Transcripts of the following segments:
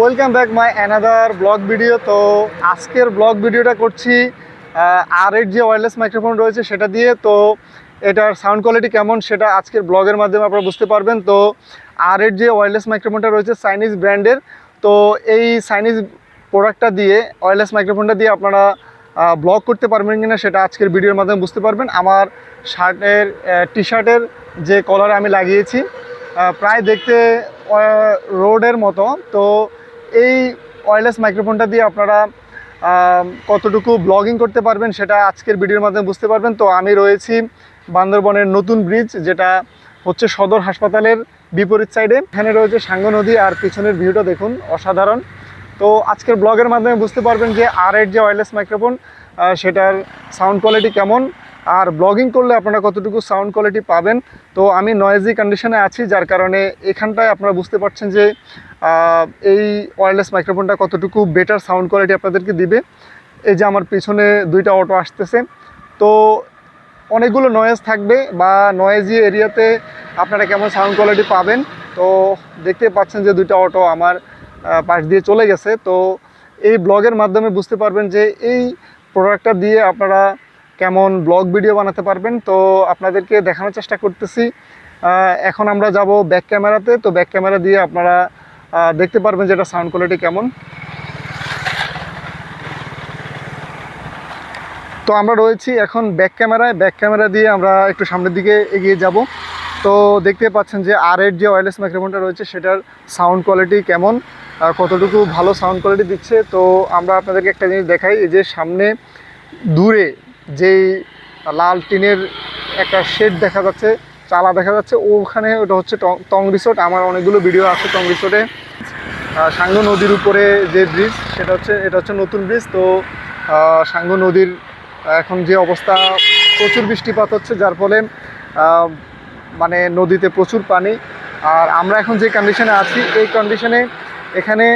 Welcome back my another blog video তো আজকের blog ভিডিওটা করছি আর এর যে ওয়্যারলেস মাইক্রোফোন রয়েছে সেটা দিয়ে। তো এটার সাউন্ড কোয়ালিটি কেমন সেটা আজকের ব্লগের মাধ্যমে আপনারা বুঝতে পারবেন। তো আর এর যে ওয়্যারলেস মাইক্রোফোনটা রয়েছে চাইনিজ ব্র্যান্ডের তো এই চাইনিজ প্রোডাক্টটা দিয়ে ওয়্যারলেস মাইক্রোফোনটা দিয়ে আপনারা ব্লগ করতে পারবেন কিনা সেটা আজকের ভিডিওর মাধ্যমে বুঝতে পারবেন। আমার শার্টের টি শার্টের যে কলার আমি লাগিয়েছি প্রায় দেখতে রোডের মতো। তো এই ওয়্যারলেস মাইক্রোফোনটা দিয়ে আপনারা কতটুকু ব্লগিং করতে পারবেন সেটা আজকের ভিডিওর মাধ্যমে বুঝতে পারবেন। তো আমি রয়েছি বান্দরবনের নতুন ব্রিজ যেটা হচ্ছে সদর হাসপাতালের বিপরীত সাইডে এখানে রয়েছে সাঙ্গ নদী আর পিছনের ভিউটা দেখুন, অসাধারণ। তো আজকের ব্লগের মাধ্যমে বুঝতে পারবেন যে আর এর যে ওয়্যারলেস মাইক্রোফোন সেটার সাউন্ড কোয়ালিটি কেমন, আর ব্লগিং করলে আপনারা কতটুকু সাউন্ড কোয়ালিটি পাবেন। তো আমি নয়েজি কন্ডিশনে আছি, যার কারণে এখানটায় আপনারা বুঝতে পারছেন যে এই ওয়্যারলেস মাইক্রোফোনটা কতটুকু বেটার সাউন্ড কোয়ালিটি আপনাদেরকে দিবে? এই যে আমার পিছনে দুইটা অটো আসতেছে। তো অনেকগুলো নয়েজ থাকবে বা নয়েজি এরিয়াতে আপনারা কেমন সাউন্ড কোয়ালিটি পাবেন? তো দেখতে পাচ্ছেন যে দুইটা অটো আমার পাশ দিয়ে চলে গেছে। তো এই ব্লগের মাধ্যমে বুঝতে পারবেন যে এই প্রোডাক্টটা দিয়ে আপনারা কেমন ব্লগ ভিডিও বানাতে পারবেন। তো আপনাদেরকে দেখানোর চেষ্টা করতেছি। এখন আমরা যাব ব্যাক ক্যামেরাতে তো ব্যাক ক্যামেরা দিয়ে আপনারা দেখতে পারবেন যে এটা সাউন্ড কোয়ালিটি কেমন। তো আমরা রয়েছি এখন ব্যাক ক্যামেরায় ব্যাক ক্যামেরা দিয়ে আমরা একটু সামনের দিকে এগিয়ে যাব। তো দেখতে পাচ্ছেন যে আর এর যে ওয়্যারলেস মাইক্রোফোনটা রয়েছে, সেটার সাউন্ড কোয়ালিটি কেমন কতটুকু ভালো সাউন্ড কোয়ালিটি দিচ্ছে। তো আমরা আপনাদেরকে একটা জিনিস দেখাই, এই যে সামনে দূরে যেই লাল টিনের একটা শেড দেখা যাচ্ছে চালা দেখা যাচ্ছে। ওখানে ওটা হচ্ছে টং- রিসোর্ট আমার অনেকগুলো ভিডিও আছে টং রিসোর্টে সাঙ্গ নদীর উপরে যে ব্রিজ সেটা হচ্ছে, এটা হচ্ছে নতুন ব্রিজ তো সাঙ্গ নদীর এখন যে অবস্থা, প্রচুর বৃষ্টিপাত হচ্ছে, যার ফলে মানে নদীতে প্রচুর পানি। আর আমরা এখন যে কন্ডিশনে আছি, এই কন্ডিশনে এখানে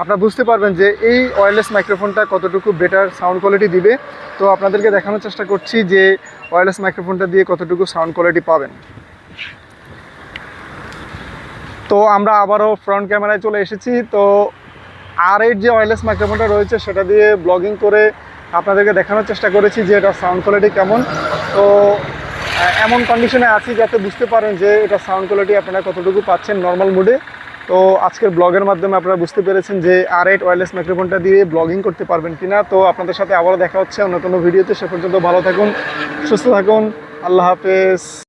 আপনারা বুঝতে পারবেন যে এই ওয়্যারলেস মাইক্রোফোনটা কতটুকু বেটার সাউন্ড কোয়ালিটি দিবে। তো আপনাদেরকে দেখানোর চেষ্টা করছি যে ওয়্যারলেস মাইক্রোফোনটা দিয়ে কতটুকু সাউন্ড কোয়ালিটি পাবেন। তো আমরা আবারও ফ্রন্ট ক্যামেরায় চলে এসেছি। তো আর এর যে ওয়্যারলেস মাইক্রোফোনটা রয়েছে, সেটা দিয়ে ব্লগিং করে আপনাদেরকে দেখানোর চেষ্টা করেছি যে এটা সাউন্ড কোয়ালিটি কেমন। তো, এমন কন্ডিশনে আছি যাতে বুঝতে পারেন যে এটা সাউন্ড কোয়ালিটি আপনারা কতটুকু পাচ্ছেন নর্মাল মুডে তো আজকের ব্লগের মাধ্যমে আপনারা বুঝতে পেরেছেন যে আর এইট ওয়ারলেস মাইক্রোফোনটা দিয়ে ব্লগিং করতে পারবেন কিনা। তো আপনাদের সাথে আবারও দেখা হচ্ছে অন্য কোনো ভিডিওতে। সে পর্যন্ত ভালো থাকুন, সুস্থ থাকুন। আল্লাহ হাফেজ।